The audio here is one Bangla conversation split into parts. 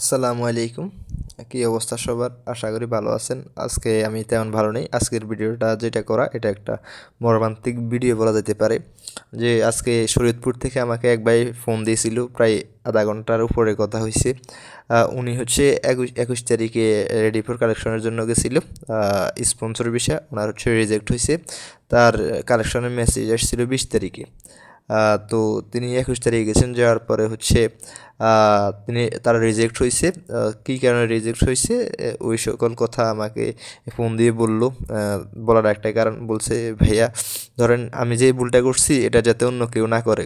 আসসালামু আলাইকুম। কী অবস্থা সবার? আশা করি ভালো আছেন। আজকে আমি তেমন ভালো নেই। আজকের ভিডিওটা যেটা করা, এটা একটা মর্মান্তিক ভিডিও বলা যেতে পারে। যে আজকে শরীয়তপুর থেকে আমাকে এক ভাই ফোন দিয়েছিল, প্রায় আধা ঘণ্টার উপরে কথা হয়েছে। উনি হচ্ছে একুশ একুশ তারিখে রেডি ফর কালেকশনের জন্য গেছিল। স্পন্সর বিষয় ওনার হচ্ছে রিজেক্ট হয়েছে। তার কালেকশনের মেসেজ আসছিল বিশ তারিখে। তো তিনি একুশ তারিখে গেছেন, যাওয়ার পরে হচ্ছে তিনি, তারা রিজেক্ট হয়েছে কী কারণে রিজেক্ট হয়েছে ওই সকল কথা আমাকে ফোন দিয়ে বলল। বলার একটাই কারণ বলছে, ভাইয়া, ধরেন আমি যে ভুলটা করছি, এটা যাতে অন্য কেউ না করে।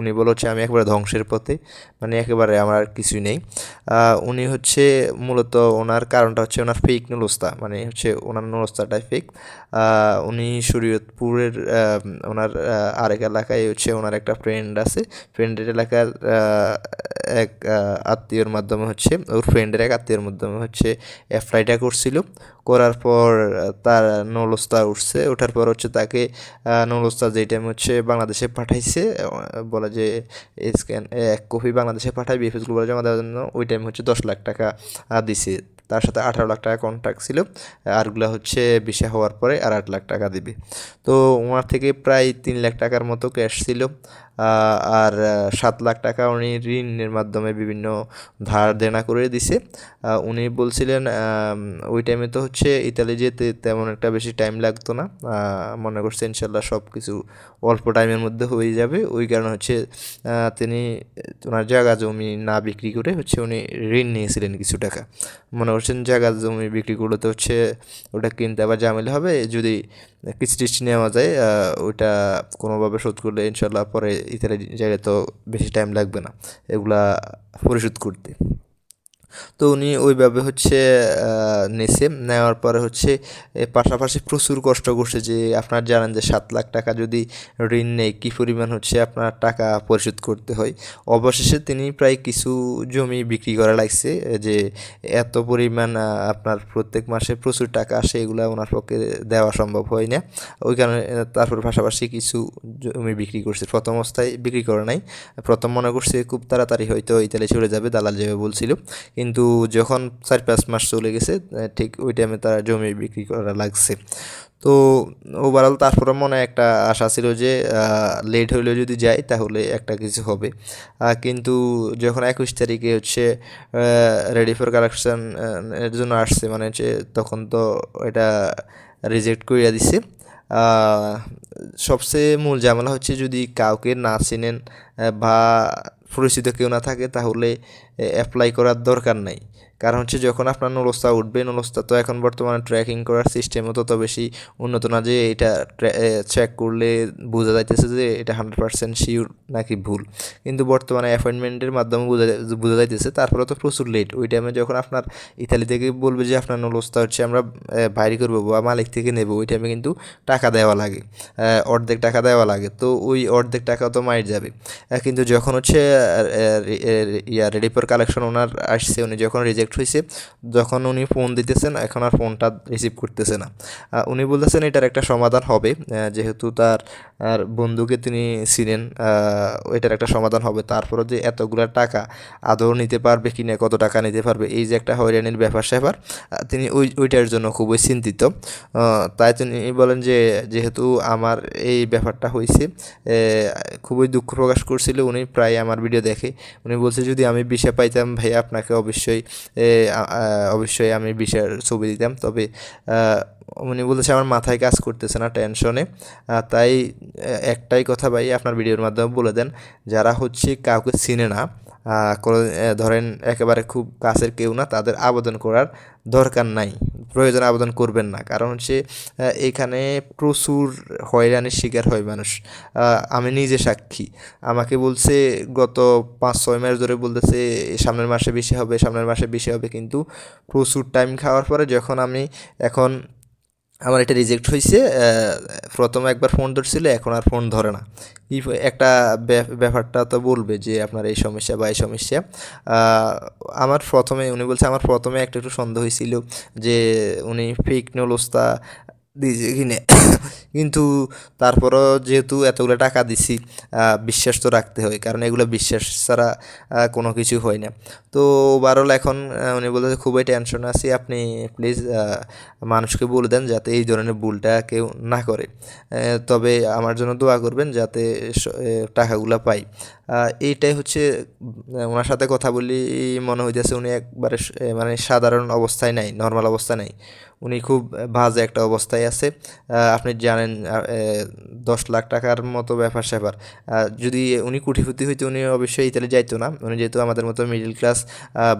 উনি বলো হচ্ছে, আমি একেবারে ধ্বংসের পথে। মানে একেবারে আমার আর কিছুই নেই। উনি হচ্ছে মূলত ওনার কারণটা হচ্ছে ওনার ফেক নুলস্তা। মানে হচ্ছে ওনার নুলস্তাটাই ফেক উনি শরীয়তপুরের ওনার আরেক এলাকায় হচ্ছে ওনার একটা ফ্রেন্ড আছে। ফ্রেন্ডের এলাকার এক আত্মীয়র মাধ্যমে হচ্ছে, ওর ফ্রেন্ডের এক আত্মীয়র মাধ্যমে হচ্ছে অ্যাপ্লাইটা করছিল। করার পর, তার নলস্তা উঠছে। ওঠার পর হচ্ছে তাকে নলস্তা যেই টাইম হচ্ছে বাংলাদেশে পাঠাইছে, বলা যে স্ক্যান এক কপি বাংলাদেশে পাঠাই বিএফএস গ্লোবাল জমা দেওয়ার জন্য ওই টাইম হচ্ছে দশ লাখ টাকা দিছে। তার সাথে আঠারো লাখ টাকা কন্ট্রাক্ট ছিল। আরগুলো হচ্ছে বিষয় হওয়ার পরে আর আট লাখ টাকা দিবে। তো ওনার থেকে প্রায় তিন লাখ টাকার মতো ক্যাশ ছিল। আর সাত লাখ টাকা উনি ঋণের মাধ্যমে বিভিন্ন ধার দেনা করে দিছে। উনি বলছিলেন ওই টাইমে তো হচ্ছে ইতালি যেতে তেমন একটা বেশি টাইম লাগতো না। মনে করছে ইনশাল্লাহ সব কিছু অল্প টাইমের মধ্যে হয়ে যাবে। ওই কারণে হচ্ছে তিনি, ওনার জায়গা জমি না বিক্রি করে হচ্ছে উনি ঋণ নিয়েছিলেন কিছু টাকা। মনে করছেন জায়গা জমি বিক্রি করলে তো হচ্ছে ওটা কিনতে আবার ঝামেলা হবে। যদি কিস্তি নেওয়া যায় ওইটা কোনোভাবে শোধ করলে ইনশাল্লাহ পরে ইত্যাদি জায়গায় তো বেশি টাইম লাগবে না। এগুলা পরিশোধ করতে। তো উনি ওইভাবে হচ্ছে নেছে। নেওয়ার পরে হচ্ছে পাশাপাশি প্রচুর কষ্ট করছে যে আপনার জানেন যে সাত লাখ টাকা যদি ঋণ নেই কী পরিমাণ হচ্ছে আপনার টাকা পরিশোধ করতে হয়। অবশেষে তিনি প্রায় কিছু জমি বিক্রি করা লাগছে যে এত পরিমাণ আপনার প্রত্যেক মাসে প্রচুর টাকা আসে, এগুলো ওনার পক্ষে দেওয়া সম্ভব হয় না। ওই কারণে তারপর পাশাপাশি কিছু জমি বিক্রি করছে। প্রথম অবস্থায় বিক্রি করে নাই। প্রথম মনে করছে, খুব তাড়াতাড়ি হয়তো ইতালি চলে যাবে দালাল যাবে বলছিল। কিন্তু যখন চার পাঁচ মাস চলে গেছে ঠিক ওই টাইমে তারা জমি বিক্রি করা লাগছে। তো ওভারঅল তারপরে মনে একটা আশা ছিল যে লেট হলেও যদি যাই তাহলে একটা কিছু হবে। কিন্তু যখন একুশ তারিখে হচ্ছে রেডি ফর কালেকশন এর জন্য আসছে মানে হচ্ছে তখন তো এটা রিজেক্ট করিয়া দিছে। সবচেয়ে মূল ঝামেলা হচ্ছে যদি কাউকে না চেনেন বা পরিচিত কেউ না থাকে তাহলে অ্যাপ্লাই করার দরকার নাই। কারণ হচ্ছে যখন আপনার নলস্তা উঠবে নলস্তা তো এখন বর্তমানে ট্র্যাকিং করার সিস্টেমও তত বেশি উন্নত না যে এটা চেক করলে বোঝা যাইতেছে যে এটা হান্ড্রেড পার্সেন্ট শিওর নাকি ভুল। কিন্তু বর্তমানে অ্যাপয়েন্টমেন্টের মাধ্যমে বোঝা বোঝা যাইতেছে, তারপরে তো প্রচুর লেট ওই টাইমে যখন আপনার ইতালি থেকে বলবে যে আপনার নলস্তা হচ্ছে আমরা বাইরে করব বা মালিক থেকে নেব, ওই টাইমে কিন্তু টাকা দেওয়া লাগে অর্ধেক টাকা দেওয়া লাগে। তো ওই অর্ধেক টাকা তো মাইট যাবে। কিন্তু যখন হচ্ছে ইয়া রেডি ফর কালেকশন ওনার আসছে, উনি যখন রিজেক্ট হয়েছে যখন উনি ফোন দিতেছেন, এখন আর ফোনটা রিসিভ করতেছে না। উনি বলতেছেন এটার একটা সমাধান হবে যেহেতু তার, আর বন্ধুকে তিনি ছিলেন এটার একটা সমাধান হবে। তারপরে যে এতগুলো টাকা আদৌ নিতে পারবে কি না, কত টাকা নিতে পারবে, এই যে একটা হয়রানির ব্যাপার স্যাপার তিনি ওই, ওইটার জন্য খুবই চিন্তিত। তাই তিনি বলেন যে, যেহেতু আমার এই ব্যাপারটা হয়েছে খুবই দুঃখ প্রকাশ করছিল, উনি প্রায় আমার ভিডিও দেখে। উনি বলছে, যদি আমি বিষয় পাইতাম ভাই আপনাকে অবশ্যই অবশ্যই আমি বিষয়ের ছবি দিতাম। তবে উনি বলেছে আমার মাথায় কাজ করতেছে না টেনশনে। তাই একটাই কথা ভাই, আপনার ভিডিওর মাধ্যমে বলে দেন, যারা হচ্ছে কাউকে চিনে না ধরেন একেবারে খুব কাছের কেউ না, তাদের আবেদন করার দরকার নাই। প্রয়োজন আবেদন করবেন না। কারণ হচ্ছে এখানে প্রচুর হয়রানির শিকার হয় মানুষ। আমি নিজে সাক্ষী। আমাকে বলছে, গত পাঁচ, ছয় মাস ধরে বলতেছে সামনের মাসে বেশি হবে, সামনের মাসে বেশি হবে। কিন্তু প্রচুর টাইম খাওয়ার পরে যখন আমি এখন আমার এটা রিজেক্ট হয়েছে প্রথমে একবার ফোন ধরছিল, এখন আর ফোন ধরে না। একটা ব্যাপারটা তো বলবে যে আপনার এই সমস্যা বা এই সমস্যা। আমার প্রথমে, উনি বলছে, আমার প্রথমে একটা একটু সন্দেহ হয়েছিল যে উনি ফেক নলস্তা দিয়েছে কিনে কিন্তু তারপরও যেহেতু এতগুলো টাকা দিছি বিশ্বাস তো রাখতে হয়, কারণ এগুলো বিশ্বাস ছাড়া কোনো কিছু হয় না। তো ওভারঅল এখন উনি বলতে খুবই টেনশন আছি, আপনি প্লিজ মানুষকে বলে দেন যাতে এই ধরনের ভুলটা কেউ না করে। তবে আমার জন্য দোয়া করবেন যাতে টাকাগুলো পাই। এইটাই হচ্ছে ওনার সাথে কথা বলি, মনে হইতেছে উনি একবারে মানে সাধারণ অবস্থায় নাই নর্মাল অবস্থা নাই। উনি খুব বাজে একটা অবস্থায় আছে। আপনি জানেন দশ লাখ টাকার মতো ব্যাপার স্যাপার। যদি উনি কোটিপতি হইতো, উনি অবশ্যই ইতালি যাইতো না। উনি যেহেতু আমাদের মতো মিডিল ক্লাস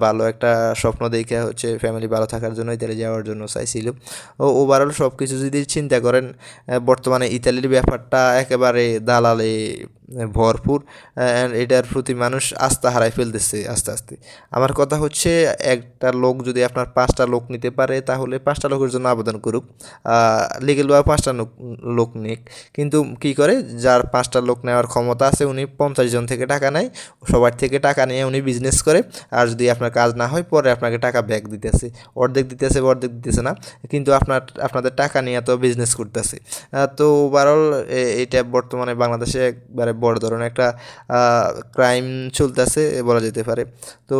ভালো একটা স্বপ্ন দেখে হচ্ছে ফ্যামিলি ভালো থাকার জন্য ইতালি যাওয়ার জন্য চাইছিল। ও ওভারঅল সব কিছু যদি চিন্তা করেন বর্তমানে ইতালির ব্যাপারটা একেবারে দালালে ভরপুর এটার প্রতি মানুষ আস্থা হারাই ফেলতেছে আস্তে আস্তে। আমার কথা হচ্ছে, একটা লোক যদি আপনার পাঁচটা লোক নিতে পারে, তাহলে পাঁচটা লোকের জন্য আবেদন করুক। লিগেল বা পাঁচটা লোক নিক। কিন্তু কি করে? যার পাঁচটা লোক নেওয়ার ক্ষমতা আছে, উনি পঞ্চাশ জন থেকে টাকা নেয়, সবার থেকে টাকা নিয়ে উনি বিজনেস করে, আর যদি আপনার কাজ না হয়, পরে আপনাকে টাকা ব্যাক দিতেছে। অর্ধেক দিতেছে অর্ধেক দিতেছে না, কিন্তু আপনার, আপনাদের টাকা নিয়ে তো বিজনেস করতেছে। তো ওভারঅল এটা বর্তমানে বাংলাদেশে একবারে বড় ধরনের একটা ক্রাইম চলতেছে বলা যেতে পারে। তো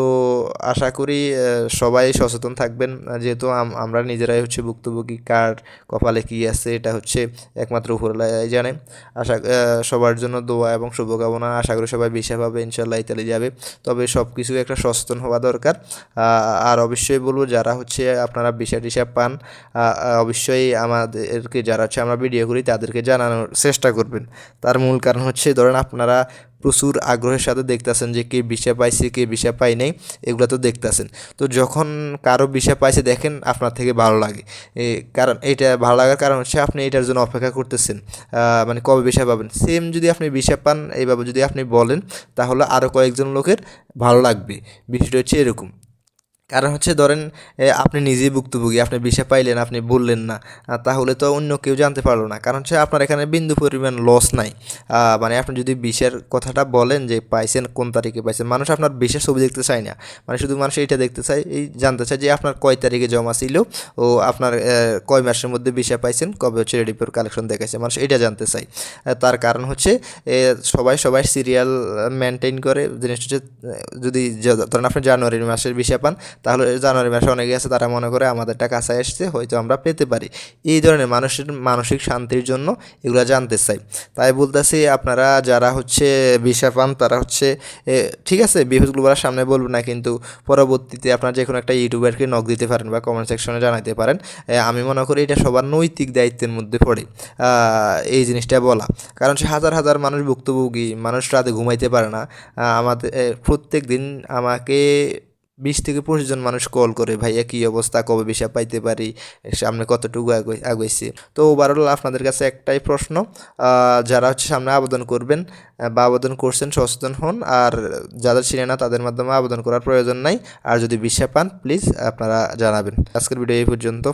আশা করি সবাই সচেতন থাকবেন। যেহেতু আমরা নিজেরাই হচ্ছে ভুক্তভোগী, কার কপালে কী আছে এটা হচ্ছে একমাত্র উপরলাই জানে। আশা সবার জন্য দোয়া এবং শুভকামনা। আশা করি সবাই বিষয় পাবে ইনশাল্লাহ ইতালি যাবে। তবে সব কিছু একটা সচেতন হওয়া দরকার। আর অবশ্যই বলব, যারা হচ্ছে আপনারা বিষয় টিসা পান অবশ্যই আমাদেরকে, যারা হচ্ছে আমরা ভিডিও করি, তাদেরকে জানানোর চেষ্টা করবেন। তার মূল কারণ হচ্ছে ধরেন আপনারা প্রচুর আগ্রহের সাথে দেখতেছেন যে কে বিষয় পাইছে, কে বিষয় পাই নাই, এগুলো তো দেখতেছেন। তো যখন কারও বিষয় পাইছে দেখেন, আপনার থেকে ভালো লাগে। কারণ এটা ভালো লাগার কারণ হচ্ছে আপনি এটার জন্য অপেক্ষা করতেছেন। মানে কবে বিষয় পাবেন? সেম যদি আপনি বিষয় পান, এইভাবে যদি আপনি বলেন, তাহলে আরও কয়েকজন লোকের ভালো লাগবে। বিষয়টা হচ্ছে এরকম। কারণ হচ্ছে ধরেন আপনি নিজেই ভুক্তভোগী, আপনি বিষয় পাইলেন, আপনি বললেন না তাহলে তো অন্য কেউ জানতে পারল না। কারণ হচ্ছে আপনার এখানে বিন্দু পরিমাণ লস নাই। মানে আপনি যদি বিষের কথাটা বলেন যে পাইছেন কোন তারিখে পাইছেন, মানুষ আপনার বিষের ছবি দেখতে চায় না। মানে শুধু মানুষ এইটা দেখতে চায়, এই জানতে চায় যে আপনার কয় তারিখে জমা ছিল ও আপনার কয় মাসের মধ্যে বিষয় পাইছেন, কবে হচ্ছে রেডিপোর কালেকশন দেখাইছে, মানুষ এটা জানতে চায়। তার কারণ হচ্ছে সবাই সবাই সিরিয়াল মেনটেন করে, জিনিসটা হচ্ছে যদি ধরেন আপনি জানুয়ারি মাসের বিষয় পান তাহলে জানুয়ারি মাসে অনেকে আছে, তারা মনে করে আমাদেরটা কাছায় আসছে হয়তো আমরা পেতে পারি। এই ধরনের মানুষের মানসিক শান্তির জন্য এগুলো জানতে চাই। তাই বলতেছি, আপনারা যারা হচ্ছে বিষয় পান, তারা হচ্ছে ঠিক আছে বিহুজগুলো বলার সামনে বলব না, কিন্তু পরবর্তীতে আপনারা যে কোনো একটা ইউটিউবারকে নক দিতে পারেন বা কমেন্ট সেকশনে জানাতে পারেন। আমি মনে করি এটা সবার নৈতিক দায়িত্বের মধ্যে পড়ে এই জিনিসটা বলা। কারণ সে হাজার হাজার মানুষ ভুক্তভোগী, মানুষ রাতে ঘুমাইতে পারে না। আমাদের প্রত্যেক দিন আমাকে বিশ থেকে পঁচিশ জন মানুষ কল করে, ভাইয়া, কী অবস্থা? কবে বিষয় পাইতে পারি? সামনে কতটুকু আগে আগাইছে? তো ওভারঅল আপনাদের কাছে একটাই প্রশ্ন যারা হচ্ছে সামনে আবেদন করবেন বা আবেদন করছেন, সচেতন হন, আর যাদের চিনে না, তাদের মাধ্যমে আবেদন করার প্রয়োজন নাই। আর যদি বিষয় পান প্লিজ আপনারা জানাবেন। আজকের ভিডিও এই পর্যন্ত।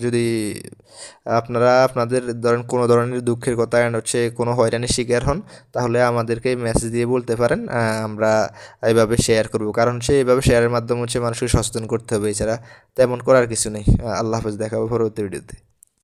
যদি আপনারা, আপনাদের ধরেন কোনো ধরনের দুঃখের কথা and হচ্ছে কোনো হয়রানির শিকার হন, তাহলে আমাদেরকে মেসেজ দিয়ে বলতে পারেন আমরা এইভাবে শেয়ার করব। কারণ সে এইভাবে শেয়ারের মাধ্যমে হচ্ছে মানুষকে সচেতন করতে হবে, এছাড়া তেমন করার কিছু নেই। আল্লাহ হাফেজ, দেখাবো পরবর্তী ভিডিওতে।